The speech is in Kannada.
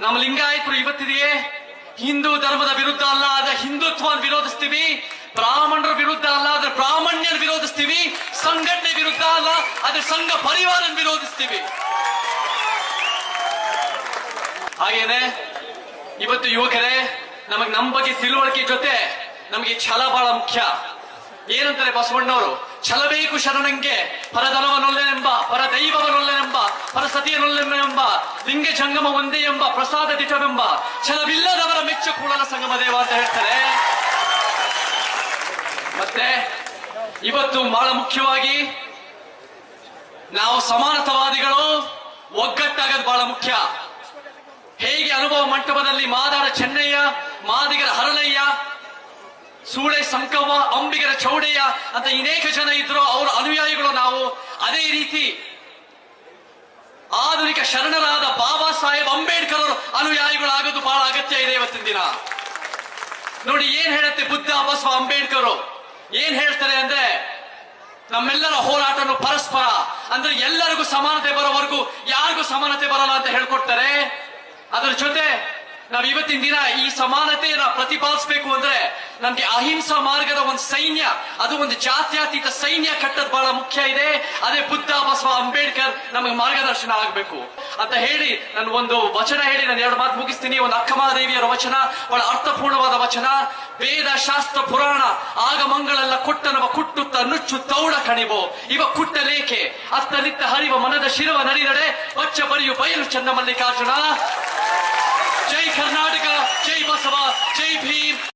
ನಮ್ಮ ಲಿಂಗಾಯತರು ಇವತ್ತಿದೆಯೇ ಹಿಂದೂ ಧರ್ಮದ ವಿರುದ್ಧ ಅಲ್ಲ ಆದ್ರೆ ಹಿಂದುತ್ವ ವಿರೋಧಿಸ್ತೀವಿ, ಬ್ರಾಹ್ಮಣರ ವಿರುದ್ಧ ಅಲ್ಲ ಆದ್ರೆ ಬ್ರಾಹ್ಮಣ್ಯನ ವಿರೋಧಿಸ್ತೀವಿ, ಸಂಘಟನೆ ವಿರುದ್ಧ ಅಲ್ಲ ಆದ್ರೆ ಸಂಘ ಪರಿವಾರನ ವಿರೋಧಿಸ್ತೀವಿ. ಹಾಗೇನೆ, ಇವತ್ತು ಯುವಕರೇ, ನಮಗೆ ನಮ್ಮ ಬಗ್ಗೆ ತಿಳುವಳಿಕೆ ಜೊತೆ ನಮಗೆ ಛಲ ಬಹಳ ಮುಖ್ಯ. ಏನಂತಾರೆ ಬಸವಣ್ಣವರು? ಛಲ ಶರಣಂಗೆ ಪರದನವನೊಲ್ಲೆನೆಂಬ ಪರ ದೈವವನೊಲ್ಲೆನೆಂಬ ಪರ ಸತಿಯನೊಲ್ಲೆನೆಂಬ ಲಿಂಗ ಜಂಗಮ ಒಂದೇ ಎಂಬ, ಪ್ರಸಾದ ದಿಟವೆಂಬ, ಛಲವಿಲ್ಲದವರ ಮೆಚ್ಚ ಕೂಡಲ ಸಂಗಮ ದೇವ ಅಂತ ಹೇಳ್ತಾರೆ. ಮತ್ತೆ, ಇವತ್ತು ಬಹಳ ಮುಖ್ಯವಾಗಿ ನಾವು ಸಮಾನತವಾದಿಗಳು, ಒಗ್ಗಟ್ಟಾಗೋದು ಬಹಳ ಮುಖ್ಯ. ಹೇಗೆ ಅನುಭವ ಮಂಟಪದಲ್ಲಿ ಮಾದಾರ ಚೆನ್ನಯ್ಯ, ಮಾದಿಗರ ಹರಳಯ್ಯ ಸೂಳೆ ಸಂಕವ್ವ, ಅಂಬಿಗರ ಚೌಡಯ್ಯ ಅಂತ ಅನೇಕ ಜನ ಇದ್ರು ಅವರ ಅನುಯಾಯಿಗಳು ನಾವು. ಅದೇ ರೀತಿ ಆಧುನಿಕ ಶರಣರಾದ ಬಾಬಾ ಸಾಹೇಬ್ ಅಂಬೇಡ್ಕರ್ ಅವರು ಅನುಯಾಯಿಗಳಾಗೋದು ಬಹಳ ಅಗತ್ಯ ಇದೆ ಇವತ್ತಿನ ದಿನ. ನೋಡಿ, ಏನ್ ಹೇಳುತ್ತೆ ಬುದ್ಧ ಬಸವ ಅಂಬೇಡ್ಕರ್? ಏನ್ ಹೇಳ್ತಾರೆ ಅಂದ್ರೆ, ನಮ್ಮೆಲ್ಲರ ಹೋರಾಟನು ಪರಸ್ಪರ. ಅಂದ್ರೆ ಎಲ್ಲರಿಗೂ ಸಮಾನತೆ ಬರೋವರೆಗೂ ಯಾರಿಗೂ ಸಮಾನತೆ ಬರಲ್ಲ ಅಂತ ಹೇಳ್ಕೊಡ್ತಾರೆ. ಅದರ ಜೊತೆ ನಾವ್ ಇವತ್ತಿನ ದಿನ ಈ ಸಮಾನತೆಯನ್ನ ಪ್ರತಿಪಾದಿಸಬೇಕು ಅಂದ್ರೆ ನಮ್ಗೆ ಅಹಿಂಸಾ ಮಾರ್ಗದ ಒಂದು ಸೈನ್ಯ, ಅದು ಒಂದು ಜಾತ್ಯತೀತ ಸೈನ್ಯ ಕಟ್ಟದ್ ಬಹಳ ಮುಖ್ಯ ಇದೆ. ಅದೇ ಬುದ್ಧ, ಬಸವ, ಅಂಬೇಡ್ಕರ್ ನಮಗೆ ಮಾರ್ಗದರ್ಶನ ಆಗ್ಬೇಕು. ಅಂತ ಹೇಳಿ ನಾನು ಒಂದು ವಚನ ಹೇಳಿ, ನಾನು ಎರಡು ಮಾತು ಮುಗಿಸ್ತೀನಿ. ಒಂದು ಅಕ್ಕಮಹಾದೇವಿಯರ ವಚನ, ಬಹಳ ಅರ್ಥಪೂರ್ಣವಾದ ವಚನ. ವೇದ ಶಾಸ್ತ್ರ ಪುರಾಣ ಆಗಮಂಗಳೆಲ್ಲ ಕೊಟ್ಟನವ, ಕುಟ್ಟುತ್ತ ನುಚ್ಚು ತೌಡ ಕಣಿವೋ. ಇವ ಕುಟ್ಟಲೇಕೆ ಅತ್ತಲಿತ್ತ ಹರಿವ ಮನದ ಶಿರವ ನರಿದಡೆ ಪಚ್ಚ ಬರಿಯು ಬಯಲು ಚನ್ನ ಮಲ್ಲಿಕಾರ್ಜುನ. ಜೈ ಕರ್ನಾಟಕ, ಜೈ ಬಸವ, ಜೈ ಭೀಮ್.